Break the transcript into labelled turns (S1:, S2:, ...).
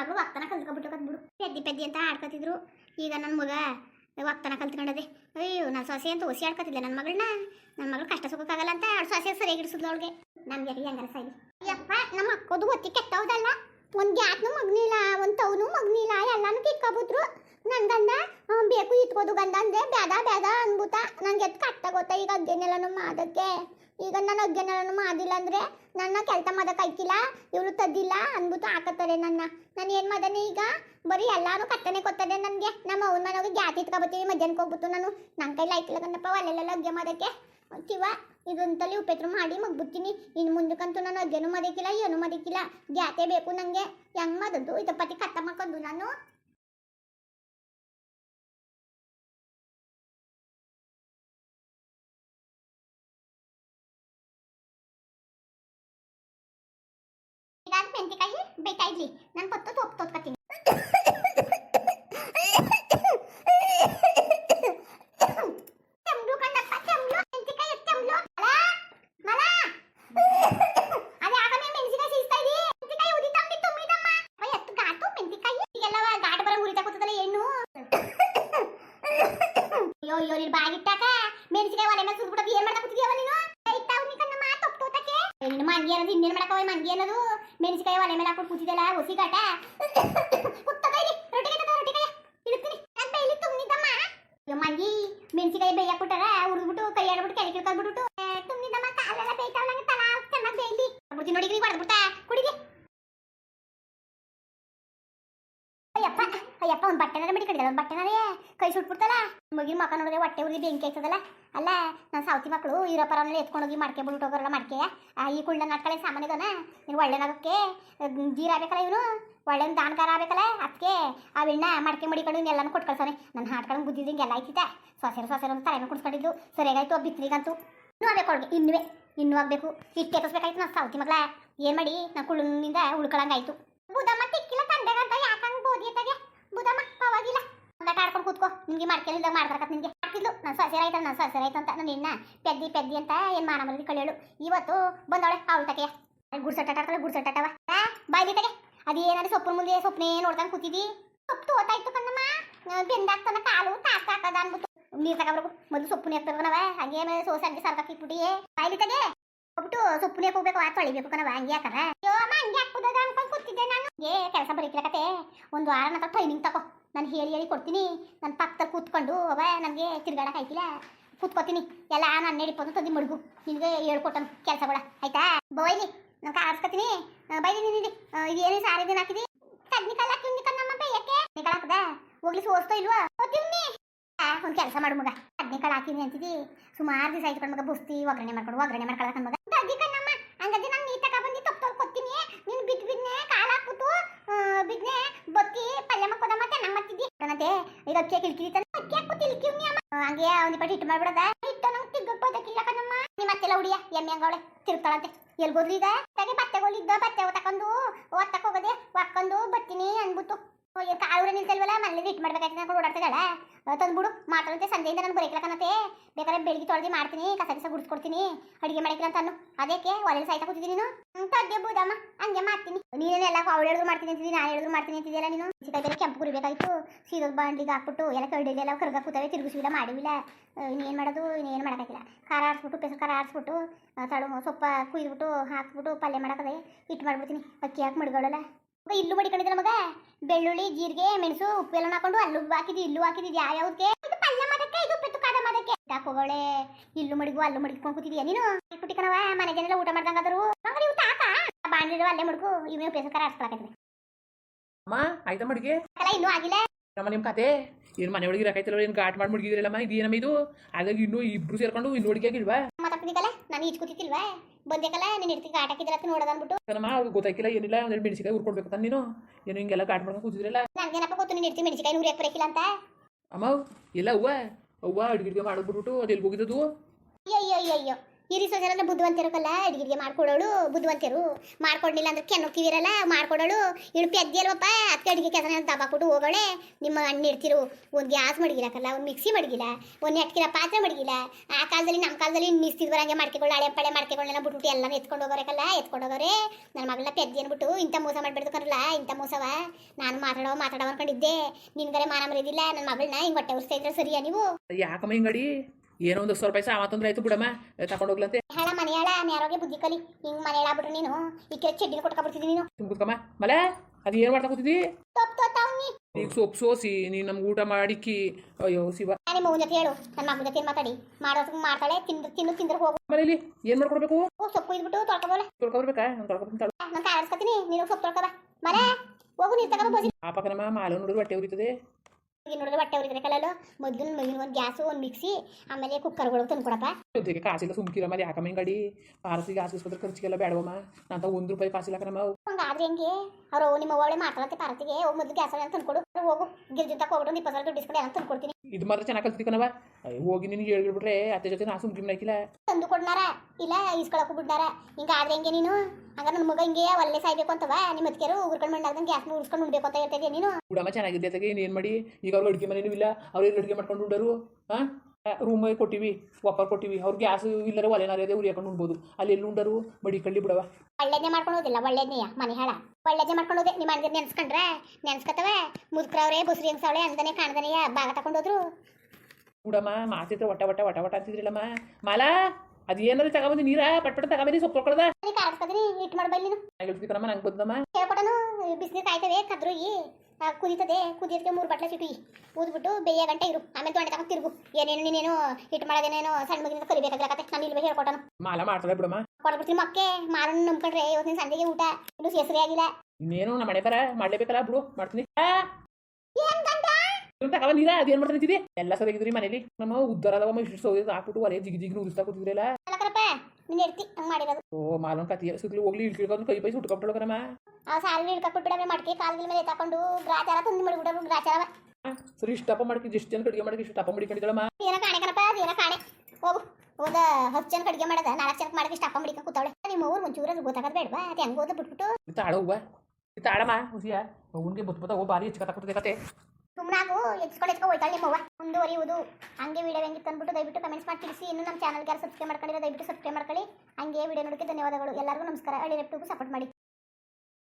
S1: ಮಗಳು ಒಕ್ತನ ಕಲ್ತ್ಕೊಬಿಟ್ಟು ಕತ್ಬಿಡು ಪೆದ್ದಿ ಪೆದ್ದಿ ಅಂತ ಆಡ್ಕೊತಿದ್ರು. ಈಗ ನನ್ನ ಮಗ ಒಕ್ತನ ಕಲ್ತ್ಕೊಂಡದೆ ಅಯ್ಯೋ ನನ್ನ ಸೊಸೆ ಅಂತ ಒಸಿ ಆಡ್ಕೊತಿದ್ದೆ ನನ್ನ ಮಗಳನ್ನ ನನ್ನ ಮಗಳು ಕಷ್ಟ ಸುಖಕ್ಕಾಗಲ್ಲ ಅಂತ ಎರಡು ಸೊಸೆ ಸರಿಯಾಗಿ ಇಡಿಸಿದ್ಲು ಅವಳಿಗೆ. ನಮ್ಗೆ ಹೆಂಗಾರ ಸಾಯಿ. ಅಯ್ಯಪ್ಪ ನಮ್ಮ ಅಕ್ಕೋದು ಒತ್ತಿ ಕೆಟ್ಟವ್ದಲ್ಲ. ಒಂದು ಗ್ಯಾತ್ನು ಮಗ್ನಿಲ್ಲ ಒಂದು ತವನು ಮಗ್ನಿಲ್ಲ ಎಲ್ಲಾನು ಕಿತ್ಕೊಬಿಟ್ರು ಆ, ಬೇಕು ಇಟ್ಕೋದು ಗಂಡ ಅಂದೆ ಬ್ಯಾದ ಬ್ಯಾದ ಅನ್ಬುತ್ತ ನಂಗೆ ಎತ್ ಕಟ್ಟ ಗೊತ್ತಾ ಈಗ ನಮ್ಮ ಮಾಡೋಕ್ಕೆ ಈಗ ನಾನು ಅಗ್ಗೆನೆಲ್ಲನು ಮಾಡಿಲ್ಲ ಅಂದ್ರೆ ನನ್ನ ಕೆಲಸ ಮಾಡೋಕ್ಕಾಯ್ತಿಲ್ಲ? ಇವಳು ತದ್ದಿಲ್ಲ ಅಂದ್ಬಿಟ್ಟು ಹಾಕತ್ತಾರೆ ನನ್ನ. ನಾನು ಏನು ಮಾಡೋಣ ಈಗ? ಬರೀ ಎಲ್ಲರೂ ಕಟ್ಟನೆ ಕೊತ್ತದೆ ನನಗೆ. ನಮ್ಮ ಅವ್ನ ಮನೆಗೆ ಗ್ಯಾತ್ ಇಟ್ಕೊಬತ್ತೀವಿ ಮಧ್ಯಾಹ್ನಕ್ಕೆ ಹೋಗ್ಬಿಟ್ಟು ನಾನು ನನ್ನ ಕೈಲಿ ಆಯ್ತಿಲ್ಲ ಕಣಪ್ಪ ಅಲ್ಲೆಲ್ಲ ಅಗ್ಗೆ ಮಾಡೋಕ್ಕೆ ಶಿವ ಇದೊಂದಲ್ಲಿ ಉಪೇತ್ರ ಮಾಡಿ ಮಗ್ಬಿಡ್ತೀನಿ. ಇನ್ನು ಮುಂದಕ್ಕಂತೂ ನಾನು ಅಗ್ಗೆನೂ ಮಾಡೋಕ್ಕಿಲ್ಲ ಏನೂ ಮಾಡೋಕ್ಕಿಲ್ಲ ಗ್ಯಾತೆ ಬೇಕು ನನಗೆ ಹೆಂಗೆ ಮಾಡೋದು? ಪತಿ ಕಟ್ಟ ಮಾಡ್ಕೊಂಡು ನಾನು ಗಾಟ ಬರ ಉರಿತಾ ಕೂತದಲ್ಲ ಹೆಣ್ಣು ಅಯ್ಯೋ ಅಯ್ಯೋ, ನೀನು ಬಾಗಿಟ್ಟಾಕ ಮೆಣಸಿನಕಾಯಿ ಒಲೆ ಮೇಲೆ ಸುದ್ಬಿಟ್ಟು ಏನ್ ಮಾಡ್ತಾ ಕೂತಿದ್ಯವ ನೀನು? ಇಟ್ಟಾವ್ ನೀ ಕಣ್ಣ ಮಾತು ತಪ್ಪೋತಕ್ಕೆ ನಿನ್ನ ಮಂಗಿ ಅನ್ನೋದು, ಇನ್ನೇನು ಮಾಡಕ ಮಂಗಿ ಅನ್ನೋದು? ಮೆಣಸಿನಕಾಯಿ ಒಲೆ ಮೇಲೆ ಹಾಕೊಂಡು ಕೂತಿದ್ದಲ್ಲ ಹೊಸಿ ಗಾಟ ಕುತ್ತಕೈಲಿ ರೊಟ್ಟಿಗೆ ತಗೋ ರೊಟ್ಟಿಗೆ ಇಡ್ತೀನಿ ನಾನು ಬೈಲಿ ತುಂಬಿದಮ್ಮ ಅಯ್ಯೋ ಮಂಗಿ ಮೆಣಸಿನಕಾಯಿ ಬೇಯಕ್ಬಿಟ್ಟಾರ ಉರಿದ್ಬಿಟ್ಟು, ಕೈ ಆಡ್ಬಿಟ್ಟು ಕೆಳಗೆ ಕಿಳ್ಕೊಂಡ್ಬಿಟ್ಟು ತುಂಬಿದಮ್ಮ ಕಾಲೆಲ್ಲ ಬೇಯ್ತಾವ ಚೆನ್ನಾಗಿ ಬೇಯ್ಲಿ. ಬಿಡ್ತೀನಿ ನೋಡಿ ನೀವು ಹೊಡೆದ್ಬಿಟ್ಟ ಅಯ್ಯಪ್ಪ ಅಯ್ಯಪ್ಪ, ಒಂದು ಬಟ್ಟೆನಾರ ಒಂದು ಬಟ್ಟೆನಾರೇ ಕೈ ಸುಟ್ಬಿಡ್ತಲ್ಲ? ಮಗಿನ ಮಕ್ಕ ನೋಡಿದ್ರೆ ಹೊಟ್ಟೆ ಉರಿ ಬೆಂಕಿ ಆಯ್ತದಲ್ಲ ಅಲ್ಲ ನನ್ನ ಸೌತಿ ಮಕ್ಕಳು ಇರೋಪರವನ್ನೆಲ್ಲ ಎತ್ಕೊಂಡೋಗಿ ಮಡ್ಕೆ ಬಿಡ್ಬಿಟ್ಟು ಹೋಗೋರಲ್ಲ ಮಡ್ಕೆ. ಆ, ಈ ಕುಳ್ಳ ನಟ್ಕಳೆ ಸಾಮಾನ್ಯದನ ನೀನು ಒಳ್ಳೆನಾಗಕ್ಕೆ ಜೀರ ಆಗ್ಬೇಕಲ್ಲ ಇವನು? ಒಳ್ಳೆನ ದಾನಕಾರ ಆಗ್ಬೇಕಲ್ಲ ಅದಕ್ಕೆ ಅವೆಣ್ಣ ಮಡ್ಕೆ ಮಡಿಕೊಂಡು ಎಲ್ಲನೂ ಕೊಟ್ಟು ಕಳ್ಸೋನೆ ನನ್ನ ಹಾಟ್ಕೊಂಡು ಬುದ್ಧಿದಿಂಗೆ ಎಲ್ಲ ಐತಿತೆ ಸೊಸೆರು ಸೊಸೆರು ಅಂತ ತಲೆನ ಕುಡ್ಸ್ಕೊಂಡಿದ್ದು ಸರಿಯಾಗಾಯ್ತು ಆ ಬಿತ್ತಲಿಗಂತೂ ಇನ್ನೂ ಆಗ್ಬೇಕು ಅವಳಿಗೆ ಇನ್ನುವೆ ಇನ್ನೂ ಆಗಬೇಕು. ಇಟ್ಟು ಕೆತ್ತಿಸ್ಬೇಕಾಯ್ತು ನನ್ನ ಸೌತಿ ಮಗಳ. ಏನು ಮಾಡಿ? ನಾನು ಕುಳ್ಳನಿಂದ ಉಳ್ಕೊಳಂಗಾಯ್ತು. ಬುಧಮ್ಮ ತಿಕ್ಕಿಲ್ಲ ತಂದೆಗಂತ ಕೂತ್ಕೋ. ನಿಮ್ಗೆ ಮಾಡ್ಕೊಂಡಿಲ್ಲ ಮಾಡ್ತಾರಕತ್ ನಿಮ್ಗೆ ಹಾಕಿದ್ಲು ನನ್ನ ಸೊಸೆರ ಆಯ್ತು ನನ್ನ ಸೊಸೆರ ಆಯ್ತು ಅಂತ. ನಾನು ಇನ್ನ ಪೆದ್ದಿ ಪೆದ್ದಿ ಅಂತ ಏನು ಮಾನ ಮರದಿ ಇವತ್ತು ಬಂದವಳೆ ಅವಳು ತಕೆಯ ಗುಡ್ಸಟ್ಟಾಡ್ತಾಳೆ ಗುಡ್ಸಟ್ಟಾಟವ ಬಾಯ್ಲಿ ತಗೆ. ಅದೇನಾದ್ರೆ ಸೊಪ್ಪು ಮುಂದೆ ಸೊಪ್ಪನೇ ನೋಡ್ಕೊಂಡು ಕೂತಿದ್ದಿ. ಸೊಪ್ಪು ತೋತಾಯ್ತು ಕಣ್ಣಮ್ಮ. ಬೆಂದಾಗ್ತಾನ ಕಾಲು, ತಾಕ ಹಾಕದ ಅನ್ಬಿಟ್ಟು. ನೀರು ತಗೊಬರ್ಬೇಕು ಮೊದಲು ಸೊಪ್ಪು ಎತ್ತರ್ವನವ ಹಂಗೆ ಮೇಲೆ ಸೋಸೆ ಹಂಗೆ ಸರ್ಕಾಕಿಟ್ಬಿಟ್ಟಿಯೇ ತಗೆ. ಹೋಗ್ಬಿಟ್ಟು ಸೊಪ್ಪು ಹೋಗ್ಬೇಕು, ಆ ತೊಳಿಬೇಕು ಕಣವ ಹಂಗೆ ಯಾಕರ? ಅಯ್ಯೋ, ಅಮ್ಮ, ಹಂಗೆ ಹಾಕ್ಬೋದ ಅನ್ಕೊಂಡು ಕೂತಿದ್ದೆ ನಾನು. ಏ ಕೆಲಸ ಬರೀತಿರಕತೆ ಒಂದು ವಾರ ನಂತರ ಟ್ರೈನಿಂಗ್ ತಗೋ ನಾನು ಹೇಳಿ ಹೇಳಿ ಕೊಡ್ತೀನಿ. ನನ್ನ ಪಕ್ಕದಲ್ಲಿ ಕೂತ್ಕೊಂಡು ಅವ ನನಗೆ ತಿರ್ಗಾಡಕ್ ಆಯ್ತಿಲ್ಲ. ಕೂತ್ಕೋತೀನಿ. ಎಲ್ಲ ನಾನು ನಡಿಪೋದು ತಂದು ಮಡ್ಗು. ನಿನಗೆ ಹೇಳ್ಕೊಟ್ಟನು ಕೆಲಸಗಳ. ಆಯ್ತಾ? ಬೈಲಿ. ನಾನು ಕಾಡ್ಸ್ಕೊತೀನಿ ಬೈಲಿ ನೀನು ಇದೇನು ಸಾರಿ ದಿನ ಹಾಕಿದಿ? ತಗ್ನಿಕಲ್ ಹಾಕಿ ಕಣ್ಣಮ್ಮ ಏಕೆ ನಿಕಲ್ ಹಾಕದ? ಹೋಗ್ಲಿ ಸೋಸ್ತೋ ಇಲ್ವಾ? ತಿನ್ನಿ. ಒಂದು ಕೆಲಸ ಮಾಡು ಮಗ. ತಗ್ನಿಕಲ್ ಹಾಕಿನಿ ಅಂತಿದಿ. ಸುಮಾರು ದಿವಸ ಆಯ್ತು ಮಗ, ಬುಸ್ತಿ, ಒಗ್ಗರಣೆ ಮಾಡ್ಕೊಂಡು. ಒಗ್ಗರಣೆ ಮಾಡ್ಕೊಳಕ ಮಗ. ತಗ್ಗಿ ನಮ್ಮ ಹಂಗದಿ ನಾನು ತಕ ಬಂದು ತಪ್ಪು ಕೊಡ್ತೀನಿ ನೀನು ಬಿದ್ದು ಬಿದ್ನೆ ಕಾಲು ಹಾಕ್ಬಿಟ್ಟು ಬಿದ್ನೆ ಬತ್ತಿ ಪಲ್ಯ ಮಕ್ಕೋದ ಮತ್ತೆ ನಂಗೆ ಮಾಡ್ತಿದ್ದಿ ನನ್ನತೆ ಈಗ ಕೇಕ್ ಇಳ್ಕಿಳಿತಾನೆ ಕೇಕ್ ಹಾಕ್ಬಿಟ್ಟು ಇಲ್ಕಿವ್ನಿ ಅಮ್ಮ. ಹಂಗೆ ಒಂದು ಪಟ್ಟಿ ಹಿಟ್ಟು ಮಾಡ್ಬಿಡದ. ಹಿಟ್ಟು ನಂಗೆ ತಿಗ್ಗಕ್ಕೋದಕ್ಕಿಲ್ಲ ಕಣಮ್ಮ? ನಿಮ್ಮ ಮತ್ತೆಲ್ಲ ಹುಡಿಯ ಎಮ್ಮೆ ಹಂಗವಳೆ ತಿರುಗ್ತಾಳಂತೆ. ಎಲ್ಗೋದ್ರಿ ಈಗ ತಗೆ ಬಟ್ಟೆಗಳಿದ್ದ ಬತ್ತೆ ತಕೊಂಡು ಓದ್ತಕ್ ಹೋಗದೆ ಒಕ್ಕೊಂಡು ಬರ್ತೀನಿ ಅಂದ್ಬಿಟ್ಟು. ಕಾಲೂರ ನಿಲ್ಸಲ್ವಲ್ಲ ಮನೇಲಿ ಹಿಟ್ಟು ಮಾಡ್ಬೇಕಾಯ್ತು ನಾನು ಓಡಾಡ್ತಿದ್ದಾಳ? ತಂದ್ಬಿಡು ಮಾಡ್ತಾನಂತೆ ಸಂಜೆಯಿಂದ ನಾನು ಬರೀಕ್ಲಕ್ಕನತೆ ಬೇಕಾದ್ರೆ ಬೆಳಿಗ್ಗೆ ತೊಳೆದು ಮಾಡ್ತೀನಿ, ಕಸ ಕಸ ಗುಡಿಸ್ಕೊಡ್ತೀನಿ, ಅಡಿಗೆ ಅಂತ ಅನ್ನು. ಅದಕ್ಕೆ ಒಲೆ ಸಾಯ್ತಾ ಕೂತಿದ್ದೀನಿ ನೀನು. ತದ್ದೆ ಬೂದಮ್ಮ, ಹಂಗೆ ಮಾಡ್ತೀನಿ. ನೀನೆಲ್ಲ ಅವಳು ಹೇಳಿದ್ರು ಮಾಡ್ತೀನಿ ಅಂತಿದ್ದೀನಿ ನಾನು ಹೇಳಿದ್ರು ಮಾಡ್ತೀನಿ ಅಂತಿದ್ದೀಯಲ್ಲ ನೀನು? ಸಿಕ್ಕಾಯ್ತಾರೆ ಕೆಂಪು ಕುರಿಬೇಕಾಯ್ತು ಸೀದೋದ್ ಬಾಂಡ್ಲಿಗೆ ಹಾಕ್ಬಿಟ್ಟು ಎಲ್ಲ ಕಡ್ಡಿದೆಲ್ಲ ಕರ್ಗ ಕೂತವೆ ತಿರುಗಿಸಿಲ್ಲ ಮಾಡಿವಿಲ್ಲ ಇನ್ನೇನು ಮಾಡೋದು, ಇನ್ನೇನು ಮಾಡೋಕ್ಕಾಗಿಲ್ಲ ಖಾರ ಆಡಿಸ್ಬಿಟ್ಟು ಪೆಸರು ಖಾರ ಆಡಿಸ್ಬಿಟ್ಟು ತಳು ಸೊಪ್ಪ ಕುಯ್ದ್ಬಿಟ್ಟು, ಹಾಕ್ಬಿಟ್ಟು ಪಲ್ಯ ಮಾಡೋಕದೆ ಹಿಟ್ಟು ಮಾಡ್ಬಿಡ್ತೀನಿ. ಅಕ್ಕಿ ಹಾಕಿ ಮಡ್ಗಳಲ್ಲ. ಮಗ ಇಲ್ಲು ಮಡಿಕೊಂಡಿದ್ದ ಮಗ? ಬೆಳ್ಳುಳ್ಳಿ ಜೀರಿಗೆ ಮೆಣಸು ಉಪ್ಪು ಎಲ್ಲ ಹಾಕೊಂಡು ಅಲ್ಲೂ ಹಾಕಿದ್ವಿ ಇಲ್ಲೂ ಹಾಕಿದ್ವಿ ಯಾವ್ಯಾವ್ದಕ್ಕೆ ಇದು ಪಲ್ಯ ಮಾಡಕ್ಕೆ ಇದು ಪೆತ್ತು ಕಾದ ಮಾಡಕ್ಕೆ ಹಾಕೋಗಳೇ ಇಲ್ಲು ಮಡಿಗು ಅಲ್ಲು ಮಡಿಕೊಂಡು ಕೂತಿದ್ಯಾ ನೀನು? ಇಟ್ಬಿಟ್ಟು ಕಣವ ಮನೆ ಜನ ಊಟ ಮಾಡ್ದಂಗಾದ್ರು? ಹಂಗಾರೆ ಇವು ತಾತ? ಬಾಂಡ್ಲಿರೋ ಅಲ್ಲೇ ಮಡ್ಕು ಇವ್ ಪೆಸಕಾರ ಹಾಕ್ಸ್ಕೊಳಕತ್ರಿ
S2: ಅಮ್ಮ ಆಯ್ತಾ ಮಡಿಗೆ?
S1: ಅಲ್ಲ ಇನ್ನೂ ಆಗಿಲ್ಲ.
S2: ನಮ್ಮ ನಿಮ್ಮ ಕತೆ. ಏನು ಮನೆ ಒಳಗೆ ಇರಕೈತಲ್ಲ ಏನು ಗಾಟ್ ಮಾಡಿ ಮುಡ್ಗಿದ್ರಲ್ಲಮ್ಮ ಇದೇನಮ್ಮ ಇದು? ಹಾಗಾಗಿ ಇನ್ನೂ ಇಬ್ರು ಸೇರ್ಕೊಂಡು ಇನ್ನು ಹುಡುಗಿಯಾಗಿಲ್ವಾ
S1: ಮಾತಾಡ್ತಿದ್ದಲ್ಲ ನಾನು ಈಜ್ ಕೂತಿತ್ತಿಲ್ವಾ ಬಂದೇಕಲ್ಲ ನೀನು ಇಡ್ತಿ ಆಟ ಅಂತ ನೋಡದ ಅಂದ್ಬಿಟ್ಟು.
S2: ನಮ್ಮ ಅವ್ರಿಗೆ ಗೊತ್ತಾಗಿಲ್ಲ ಏನಿಲ್ಲ ಒಂದೆರಡು ಮೆಣಸಿಕಾಯಿ ಹುರ್ಕೊಡ್ಬೇಕು ನೀನು. ಏನು ಹಿಂಗೆಲ್ಲ ಗಾಟ್ ಮಾಡ್ಕೊಂಡು ಕೂತಿದ್ರಲ್ಲ?
S1: ನನಗೇನಪ್ಪ ಗೊತ್ತು ನೀನು ಇಡ್ತಿ ಮೆಣಸಿಕಾಯಿ ನೂರು ಬರಕಿಲ್ಲ ಅಂತ?
S2: ಅಮ್ಮ ಇಲ್ಲ ಅವ್ವ? ಅವ್ವ ಅಡುಗೆ ಅಡುಗೆ ಮಾಡಿಬಿಟ್ಬಿಟ್ಟು ಅದೆಲ್ಲಿ ಹೋಗಿದ್ದದು
S1: ಅಯ್ಯೋ ಅಯ್ಯೋ ಅಯ್ಯೋ ಅಯ್ಯೋ ಜನನ ಬುದ್ಧಿವಂತಿರಕಲ್ಲ ಅಡಿಗೆ ಮಾಡ್ಕೊಡೋಳು ಬುದ್ಧಿವಂತಿರು. ಮಾಡ್ಕೊಡ್ಲಿಲ್ಲ ಅಂದ್ರೆ ಕೆನ್ನೋಕ್ಕಿವಿರಲ್ಲ ಮಾಡ್ಕೊಡೋಳು. ಇಳುಪಿ ಅಲ್ವಪ್ಪ ಅದಕ್ಕೆ ಅಡಿಗೆ ಕೆಲಸ ಕೊಟ್ಟು ಹೋಗೋಳೆ ನಿಮ್ಮ ಅಣ್ಣ ಇಡ್ತಿರು ಒಂದು ಗ್ಯಾಸ್ ಮಡಗಿರಕಲ್ಲ ಒಂದು ಮಿಕ್ಸಿ ಮಡಗಿಲ್ಲ, ಒಂದು ನೆಟ್ಕಿರ ಪಾತ್ರೆ ಮಡಗಿಲ್ಲ. ಆ ಕಾಲದಲ್ಲಿ ನಮ್ಮ ಕಾಲದಲ್ಲಿ ನಿಸ್ತಿದ್ ಬರಂಗೆ ಮಾಡ್ಕೊಳ್ಳಿ ಹಳೆ ಪಳೆ ಮಾಡ್ಕೊಳ್ಳೆಲ್ಲ ಬಿಟ್ಬಿಟ್ಟು ಎಲ್ಲ ಎತ್ಕೊಂಡು ಹೋಗೋರಕಲ್ಲ ಎತ್ಕೊಂಡು ಹೋಗೋರೆ. ನನ್ನ ಮಗಳ ಪೆದ್ದಿ ಅನ್ಬಿಟ್ಟು, ಇಂಥ ಮೋಸ ಮಾಡ್ಬಿಡ್ದು ಕರಲ್ಲ ಇಂಥ ಮೋಸವ. ನಾನು ಮಾತಾಡೋ ಮಾತಾಡೋ ಅನ್ಕೊಂಡಿದ್ದೆ. ನಿನ್ಗರೆ ಮಾನ ಮರಿದಿಲ್ಲ ನನ್ನ ಮಗಳನ್ನ ಹಿಂಗೆ ಹೊಟ್ಟೆ ಉರ್ಸ್ತಾ ಇದ್ರೆ ಸರಿಯಾ ನೀವು?
S2: ಯಾಕಮ್ಮ ಹಿಂಗಡಿ ಏನೋ ಒಂದು ಸಾವಿರ ರೂಪಾಯಿ ಸಾಮಾನು ತಂದ್ರೆ ಆಯ್ತು ಬಿಡಮ್ಮ ತಗೊಂಡು ಹೋಗ್ಲಂತೆ.
S1: ಹೇಳ ಮನೆಯಾಳ ನ್ಯಾರೋಗೆ ಬುದ್ಧಿ ಕಲಿ ಹಿಂಗ್ ಮನೆ ಹೇಳಾಬಿಟ್ರು ನೀನು. ಈ ಕೆಲ ಚಡ್ಡಿನ ಕೊಟ್ಕೊಬಿಡ್ತಿದ್ದೀನಿ ನೀನು.
S2: ತುಂಬ ಮಲೆ ಅದು ಏನ್ ಮಾಡ್ತಾ ಕೂತಿದ್ದಿ? ಈಗ ಸೊಪ್ಪು ಸೋಸಿ ನೀನು ನಮ್ಗೆ ಊಟ ಮಾಡಿಕ್ಕಿ ಅಯ್ಯೋ ಶಿವ.
S1: ನಿಮ್ಮ ಮಗನ ಜೊತೆ ಹೇಳು ನನ್ನ ಮಗನ ಜೊತೆ ಮಾತಾಡಿ? ಮಾಡೋದಕ್ಕೆ ಮಾಡ್ತಾಳೆ ತಿಂದು ತಿನ್ನು ತಿಂದ್ರೆ ಹೋಗು.
S2: ಆಮೇಲೆ ಇಲ್ಲಿ ಏನು ಮಾಡ್ಕೊಡ್ಬೇಕು?
S1: ಓ, ಸೊಪ್ಪು ಇದ್ಬಿಟ್ಟು ತೊಳ್ಕೊಬೋಲೆ
S2: ತೊಳ್ಕೊಬರ್ಬೇಕಾ ನಾನು ತೊಳ್ಕೊತೀನಿ ತಾಳು
S1: ನಾನು ಕಾಯಿಸ್ಕೊತೀನಿ ನೀನು ಸೊಪ್ಪು ತೊಳ್ಕೊಬ ಮನೆ ಹೋಗು ನೀರು ತಗೊಂಡು ಬಸಿ
S2: ಆ ಪಕ್ಕನಮ್ಮ ಮಾಲು ನೋಡಿದ್ರೆ ಹೊಟ್ಟೆ ಉರಿತದೆ.
S1: ಈಗ ನೋಡಿದ್ರೆ ಹೊಟ್ಟೆ ಉರಿದ್ರೆ ಕಲ್ಲಲು ಮೊದಲು ಮಗಿನ ಒಂದು ಗ್ಯಾಸು, ಒಂದು ಮಿಕ್ಸಿ, ಆಮೇಲೆ ಕುಕ್ಕರ್ಗಳು ತಂದ್ಕೊಡಪ್ಪ.
S2: ಜೊತೆಗೆ ಕಾಸಿಲ್ಲ ಸುಮ್ಕಿರಮ್ಮ ಅದು ಯಾಕಮ್ಮ ಹಿಂಗಡಿ ಪಾರಸಿಗೆ ಗ್ಯಾಸ್ ಇಸ್ಕೊದ್ರೆ ಖರ್ಚಿಗೆಲ್ಲ ಬೇಡವಮ್ಮ. ನಾನು ಒಂದು ರೂಪಾಯಿ ಕಾಸಿಲ್ಲ ಕಣಮ್ಮ.
S1: ಹಂಗಾದ್ರೆ ಹೆಂಗೆ? ಅವ್ರು ನಿಮ್ಮ ಒಳ್ಳೆ ಮಾತಾಡತ್ತೆ ಪಾರತಿಗೆ ಹೋಗಿ ಮೊದಲು ಗ್ಯಾಸ್ ಅಂತ ತಂದ್ಕೊಡು. ಹೋಗು. ಗಿರ್ಜಿ ತಕ ಹೋಗ್ಬಿಟ್ಟು ಒಂದು ಇಪ್ಪತ್ತು ಸಾವಿರ ದುಡ್ಡು ಇಸ್ಕೊಂಡು ಎಲ್ಲ ತಂದ್ಕೊಡ್ತೀನಿ.
S2: ಇದು ಮಾತ್ರ ಚೆನ್ನಾಗಿ ಕಲ್ತಿ ಕಣವ ಹೋಗಿ ನಿನಗೆ ಹೇಳ್ಬಿಟ್ರೆ ಅತ್ತೆ ಜೊತೆ ನಾ ಸುಮ್ಮನೆ ಹಾಕಿಲ್ಲ
S1: ತಂದು ಕೊಡ್ನಾರ. ಇಲ್ಲ ಇಸ್ಕೊಳಕ್ಕೂ ಬಿಡ್ನಾರ. ಹಿಂಗಾದ್ರೆ ಹೆಂಗೆ ನೀನು? ಹಂಗಾರೆ ನನ್ನ ಮಗ ಹಿಂಗೆ ಒಳ್ಳೆ ಸಾಯ್ಬೇಕು ಅಂತವ ನಿಮ್ಮ ಅತ್ತಿಗೆರು ಉರ್ಕೊಂಡು ಮಂಡಾಗ್ದಂಗೆ ಗ್ಯಾಸ್ ಉರ್ಸ್ಕೊಂಡು ಉಣ್ಬೇಕು ಅಂತ ಹೇಳ್ತಾ ನೀನು.
S2: ಬಿಡಮ್ಮ ಚೆನ್ನಾಗಿದೆ ತೆಗೆ ಏನು ಮಾಡಿ? ಈಗ ಅವ್ರು ಅಡುಗೆ ಮನೇನೂ ಇಲ್ಲ. ಅವ್ರು ಅಡುಗೆ ಮಾಡ್ಕೊಂಡು ಉಂಡರು? ಹಾಂ ರೂಮ್ ಕೊಟ್ಟಿವಿ ವಾಪರ್ ಕೊಟ್ಟಿವಿ. ಅವ್ರು ಗ್ಯಾಸ್ ಇಲ್ಲರ ಒಲೆನಾರ ಅದೇ ಉರಿ ಹಾಕೊಂಡು ಉಣ್ಬೋದು. ಅಲ್ಲಿ ಎಲ್ಲಿ ಉಂಡರು ಬಡಿ ಕಳ್ಳಿ ಬಿಡವ.
S1: ಒಳ್ಳೇದನ್ನೇ ಮಾಡ್ಕೊಂಡು ಹೋದಿಲ್ಲ ಒಳ್ಳೇದನ್ನೇ ಮನೆ ಹೇಳ. ಒಳ್ಳೇದೇ ಮಾಡ್ಕೊಂಡು ಹೋದೆ. ನಿಮ್ಮ ಅಣ್ಣ ನೆನ್ಸ್ಕೊಂಡ್ರೆ ನೆನ್ಸ್ಕತವೆ. ಮುದ್ಕ್ರವ್ರೆ ಬುಸ್ರಿ ಹೆಂಗ್ಸವಳೆ ಅಂದನೆ ಕಾಣ್ದನೆಯ ಭಾಗ ತಗೊಂಡೋದ್ರು
S2: ಬಿಡಮ್ಮ ಮಾತಿದ್ರೆ ಒಟ್ಟ ಒಟ್ಟ ಒಟ್ಟ ಒಟ್ಟ ಅಂತಿದ್ರಿಲ್ಲಮ್ಮ. ಮಾಲಾ ಅದು ಏನಾದ್ರು ತಗೊಂಬಂದು ನೀರ? ಪಟ್ ಪಟ್ ತಗೊಂಬಂದು ಸೊಪ್ಪು ತೊಳ್ಕೊಳ್ದ
S1: ಕಾಣಿಸ್ತದ್ರಿ ಇಟ್ ಇಟ್ಟು ಮಾಡ್ಬಲ್ಲಿ ನೀನು
S2: ಹೇಳ್ತೀವಿ ಕಣಮ್ಮ ನಂಗೆ ಬಂದಮ್ಮ
S1: ಹೇಳ್ಕೊಡನು ಬಿಸಿನೀರು ಕಾಯ್ತವೆ ಕದ್ರುಯಿ. ಕುದೀತದೆ ಕುದಿಯೋದಕ್ಕೆ ಮೂರು ಬಟ್ಲ ಸಿಟಿ ಊದ್ಬಿಟ್ಟು ಬೇಯ ಗಂಟೆ ಇರು. ಆಮೇಲೆ ತೊಂಡೆ ತಗೊಂಡು ತಿರುಗು. ಏನೇನು ನೀನೇನು ಹಿಟ್ಟು ಮಾಡೋದೇನೇನೋ ಸಣ್ಣ ಮಗಿನ ಕಲಿಬೇಕಾಗಲಕತ್ತೆ ನಾನು ಇಲ್ಲಿ ಹೇಳ್ಕೊಟ್ಟನು.
S2: ಮಾಲ ಮಾಡ್ತದೆ ಬಿಡಮ್ಮ
S1: ಕೊಡ್ಬಿಡ್ತೀನಿ ಮಕ್ಕೆ. ಮಾರನ್ನು ನಂಬ್ಕೊಂಡ್ರೆ ಇವತ್ತಿನ ಸಂಜೆಗೆ ಊಟ. ಇನ್ನು ಹೆಸರೇ ಆಗಿಲ್ಲ.
S2: ಇನ್ನೇನು ನಮ್ಮ ಮನೆ ಬರ ಮಾಡ್ಲೇಬೇಕಲ್ಲ ಬಿಡು. ಮಾಡ್ತೀನಿ. ಇವ್ನು ನೀರ ಅದೇನ್ ಮಾಡ್ತಾ ಎಲ್ಲ ಸರಿ ಮನೇಲಿ. ನಮ್ಮ ಉದ್ದಾರ ಇಷ್ಟು ಸೌದಿ ಹಾಕ್ಬಿಟ್ಟು ಒಲೆ ಜಿಗಿ ಜಿಗಿ ಉರಿಸ್ತಾ ಕೂತಿದ್ರಲ್ಲ.
S1: ಅಲ್ಲಕರಪ್ಪ ನೀನು ಎಡ್ತಿ ಹಂಗೆ ಮಾಡಿರೋದು.
S2: ಓ ಮಾಲನ್ ಕತಿ ಸುತ್ತಲೂ ಹೋಗ್ಲಿ ಇಳ್ಕಿಳ್ಕೊಂಡು ಕೈ ಪೈ ಸುಟ್ಕೊಂಡ್ಬಿಟ್ಟು ಕಣಮ್ಮ
S1: ಆ ಸಾಲಿ ಹಿಡ್ಕೊಟ್ಬಿಟ್ಬಿಡವೆ ಮಡ್ಕೆ ಕಾಲ್ಗಳ ಮೇಲೆ ತಕೊಂಡು ಗ್ರಾಚಾರ ತಂದು ಮಾಡಿಬಿಟ್ರು ಗ್ರಾಚಾರವ
S2: ಸರಿ ಇಷ್ಟಪ್ಪ ಮಾಡಕ್ಕೆ ಎಷ್ಟು ಜನ ಅಡುಗೆ ಮಾಡಕ್ಕೆ ಇಷ್ಟು ಟಪ್ಪ ಮಡಿಕೊಂಡಿದ್ದಳಮ್ಮ
S1: ಏನ ಕಾಣೆ ಕಣಪ್ಪ ಏನ ಕಾಣೆ. ಹೋಗು. ಒಂದು ಹತ್ತು ಜನಕ್ಕೆ ಅಡುಗೆ ಮಾಡದ ನಾಲ್ಕು ಜನಕ್ಕೆ ಮಾಡಕ್ಕೆ ಇಷ್ಟ ಅಪ್ಪ ಮಡಿಕ ಕೂತವಳೆ. ನಿಮ್ಮ ಊರು ಒಂಚೂರ ಗೊತ್ತಾಗದ ಬೇಡವಾ? ಅದು ಹೆಂಗೆ ಓದ ಬಿಟ್ಬಿಟ್ಟು
S2: ತಾಳ ಹೂವ ತಾಳಮ್ಮ ಹುಸಿಯ ಅವ್ನಿಗೆ ಬುತ್ತ ಬತ್ತ ಬಾರಿ ಹೆಚ್ಚು ಕತೆ.
S1: ಸುಮ್ಮನಾಗು ಎಚ್ಕೊಂಡು ಎಚ್ಕೊ ಹೋಯ್ತಾಳೆ ನಿಮ್ಮವ್ವ ಮುಂದುವರಿಯುವುದು. ಹಂಗೆ ವಿಡಿಯೋ ಹೆಂಗಿತ್ತು ಅಂದ್ಬಿಟ್ಟು ದಯವಿಟ್ಟು ಕಮೆಂಟ್ಸ್ ಮಾಡಿ ತಿಳಿಸಿ. ಇನ್ನು ನಮ್ಮ ಚಾನಲ್ಗೆ ಯಾರು ಸಬ್ಸ್ಕ್ರೈಬ್ ಮಾಡ್ಕೊಂಡಿರೋ ದಯವಿಟ್ಟು ಸಬ್ಸ್ಕ್ರೈಬ್ ಮಾಡ್ಕೊಳ್ಳಿ. ಹಂಗೆ ವಿಡಿಯೋ ನೋಡೋಕ್ಕೆ ಧನ್ಯವಾದಗಳು. ಎಲ್ಲರಿಗೂ ನಮಸ್ಕಾರ. ಹಳ್ಳಿ ರೆಪ್ಟಿಗೂ ಸಪೋರ್ಟ್ ಮಾಡಿ.